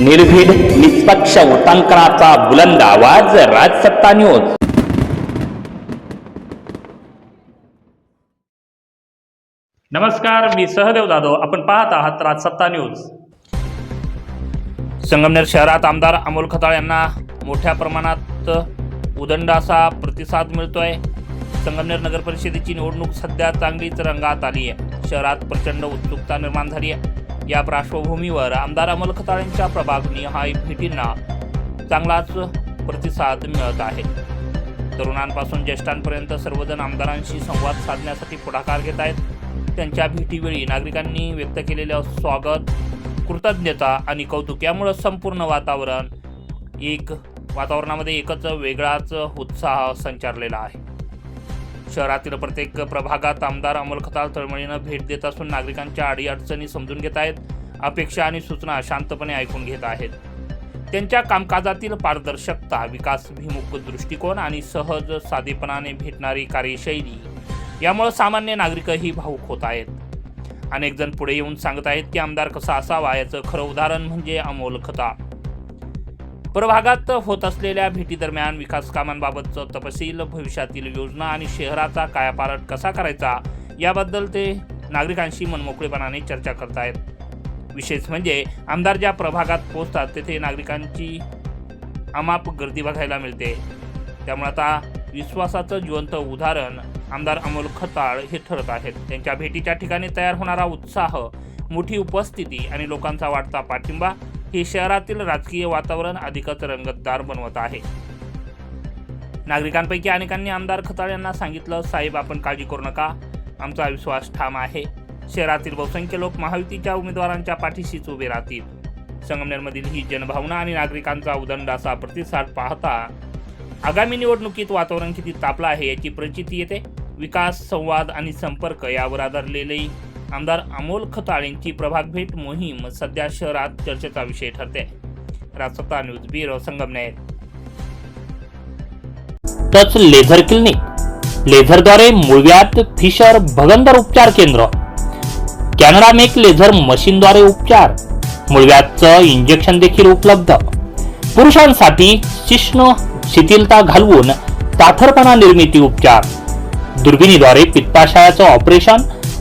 निर्भीड निष्पक्ष उटांकनाचा बुलंद आवाज राजसत्ता न्यूज. नमस्कार मी सहदेव जाधव. आपण पाहत आहात राजसत्ता न्यूज. संगमनेर शहरात आमदार अमोल खताळ यांना मोठ्या प्रमाणात उदंड असा प्रतिसाद मिळतोय. संगमनेर नगर परिषदेची निवडणूक सध्या चांगलीच रंगात आली आहे शहरात प्रचंड उत्सुकता निर्माण झाली आहे या पार्श्वभूमीवर आमदार अमोल खताळेंच्या प्रभागनिहाय भेटींना चांगलाच प्रतिसाद मिळत आहे. तरुणांपासून ज्येष्ठांपर्यंत सर्वजण आमदारांशी संवाद साधण्यासाठी पुढाकार घेत आहेत. त्यांच्या भेटीवेळी नागरिकांनी व्यक्त केलेलं स्वागत कृतज्ञता आणि कौतुक यामुळं संपूर्ण वातावरण एक वातावरणामध्ये एकच वेगळाच उत्साह संचारलेला आहे. शहरातील प्रत्येक प्रभागात आमदार अमोल खताळ तळमळीनं भेट देत असून नागरिकांच्या अडीअडचणी समजून घेत आहेत अपेक्षा आणि सूचना शांतपणे ऐकून घेत आहेत. त्यांच्या कामकाजातील पारदर्शकता विकासभिमुख दृष्टिकोन आणि सहज साधेपणाने भेटणारी कार्यशैली यामुळे सामान्य नागरिकही भाऊक होत आहेत. अनेक जण पुढे येऊन सांगत आहेत की आमदार कसा असावा? याचं खरं उदाहरण म्हणजे अमोल खताळ प्रभागात होत असलेल्या भेटीदरम्यान विकास कामांबाबतचं तपशील भविष्यातील योजना आणि शहराचा कायापालट कसा करायचा याबद्दल ते नागरिकांशी मनमोकळेपणाने चर्चा करतायत. विशेष म्हणजे आमदार ज्या प्रभागात पोहोचतात तेथे नागरिकांची अमाप गर्दी बघायला मिळते. त्यामुळे आता विश्वासाचं जिवंत उदाहरण आमदार अमोल खताळ हे ठरत आहेत. त्यांच्या भेटीच्या ठिकाणी तयार होणारा उत्साह मोठी उपस्थिती आणि लोकांचा वाढता पाठिंबा हे शहरातील राजकीय वातावरण अधिकच रंगतदार बनवत आहे. नागरिकांपैकी अनेकांनी आमदार खताळ यांना सांगितलं साहेब आपण काळजी करू नका. आमचा विश्वास ठाम आहे. शहरातील बहुसंख्य लोक महायुतीच्या उमेदवारांच्या पाठीशीच उभे राहतील. संगमनेरमधील ही जनभावना आणि नागरिकांचा उदंड असा प्रतिसाद पाहता आगामी निवडणुकीत वातावरण किती तापलं आहे याची प्रचिती येते. विकास संवाद आणि संपर्क यावर आधारलेले आमदार अमोल खताळेंची प्रभाग भेट मोहीम सध्या शहरात चर्चेचा विषय ठरते. Rajsatta news bureau Sangamner. Touch laser clinic. लेझरद्वारे मुळव्यात फिशर भगंदर उपचार केंद्र. कॅनडा मेक लेझर मशीनद्वारे उपचार. मुळव्यातचं इंजेक्शन देखील उपलब्ध. पुरुषांसाठी शिष्ण शिथिलता घालवून ताठरपणा निर्मिती उपचार. दुर्बिणीद्वारे पित्ताशयाचं ऑपरेशन